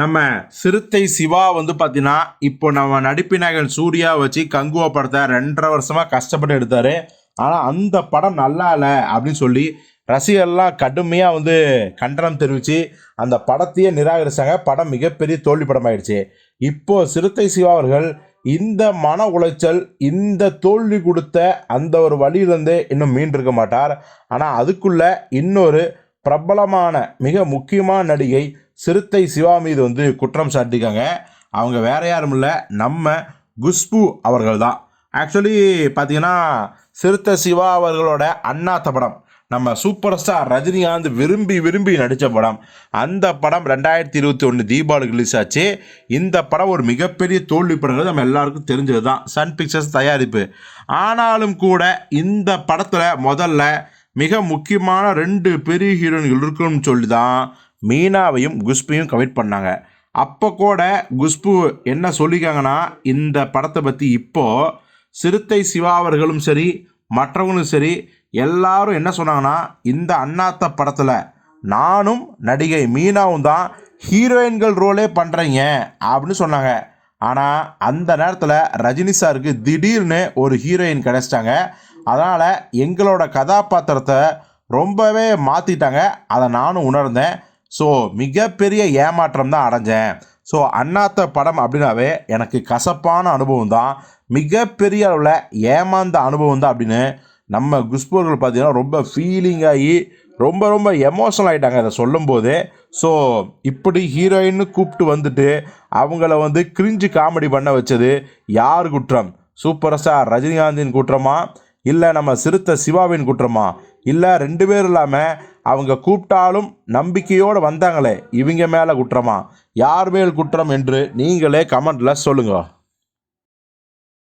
நம்ம சிறுத்தை சிவா வந்து பார்த்தீங்கன்னா இப்போ நம்ம நடிப்பு நாயகன் சூர்யா வச்சு கங்குவா படத்தை ரெண்டரை வருஷமாக கஷ்டப்பட்டு எடுத்தார். ஆனால் அந்த படம் நல்லா இல்லை அப்படின்னு சொல்லி ரசிகர்லாம் கடுமையாக வந்து கண்டனம் தெரிவித்து அந்த படத்தையே நிராகரிச்சாங்க. படம் மிகப்பெரிய தோல்வி படமாயிடுச்சு. இப்போ சிறுத்தை சிவா அவர்கள் இந்த மன உளைச்சல் இந்த தோல்வி கொடுத்த அந்த ஒரு வழியிலேருந்து இன்னும் மீண்டிருக்க மாட்டார். ஆனால் அதுக்குள்ளே இன்னொரு பிரபலமான மிக முக்கியமான நடிகை சிறுத்தை சிவா மீது வந்து குற்றம் சாட்டிக்காங்க. அவங்க வேற யாரும் இல்லை. நம்ம குஷ்பு அவர்கள் தான். ஆக்சுவலி பார்த்தீங்கன்னா சிறுத்தை சிவா அவர்களோட அண்ணாத்த படம் நம்ம சூப்பர் ஸ்டார் ரஜினிகாந்த் விரும்பி விரும்பி நடித்த படம். அந்த படம் ரெண்டாயிரத்தி இருபத்தி ஒன்று தீபாவளி ரிலீஸ் ஆச்சு. இந்த படம் ஒரு மிகப்பெரிய தோல்வி படங்கிறது நம்ம எல்லாருக்கும் தெரிஞ்சது தான். சன் பிக்சர்ஸ் தயாரிப்பு. ஆனாலும் கூட இந்த படத்தில் முதல்ல மிக முக்கியமான ரெண்டு பெரிய ஹீரோயின்கள் இருக்குன்னு சொல்லி தான் மீனாவையும் குஷ்பையும் கமிட் பண்ணாங்க. அப்போ கூட குஷ்பு என்ன சொல்லியிருக்காங்கன்னா இந்த படத்தை பற்றி இப்போது சிறுத்தை சிவா அவர்களும் சரி மற்றவங்களும் சரி எல்லாரும் என்ன சொன்னாங்கன்னா இந்த அண்ணாத்த படத்தில் நானும் நடிகை மீனாவும் தான் ஹீரோயின்கள் ரோலே பண்ணுறீங்க அப்படின்னு சொன்னாங்க. ஆனால் அந்த நேரத்தில் ரஜினி சாருக்கு திடீர்னு ஒரு ஹீரோயின் கிடச்சிட்டாங்க. அதனால் எங்களோட கதாபாத்திரத்தை ரொம்பவே மாற்றிட்டாங்க அதை நானும் உணர்ந்தேன். ஸோ மிகப்பெரிய ஏமாற்றம் தான் அடைஞ்சேன். ஸோ அண்ணாத்த படம் அப்படின்னாவே எனக்கு கசப்பான அனுபவம் தான். மிகப்பெரிய அளவில் ஏமாந்த அனுபவம் தான் அப்படின்னு நம்ம குஷ்பூர்கள் பார்த்திங்கன்னா ரொம்ப ஃபீலிங் ஆகி ரொம்ப ரொம்ப எமோஷனல் ஆகிட்டாங்க அதை சொல்லும்போது. ஸோ இப்படி ஹீரோயின்னு கூப்பிட்டு வந்துட்டு அவங்கள வந்து கிரிஞ்சு காமெடி பண்ண வச்சது யார் குற்றம்? சூப்பர் ஸ்டார் ரஜினிகாந்தின் குற்றமா? இல்லை நம்ம சிறுத்தை சிவாவின் குற்றமா? இல்லை ரெண்டு பேரும் இல்லாமல் அவங்க கூப்பிட்டாலும் நம்பிக்கையோடு வந்தாங்களே இவங்க மேலே குற்றமா? யார் மேல் குற்றம் என்று நீங்களே கமெண்டில் சொல்லுங்கள்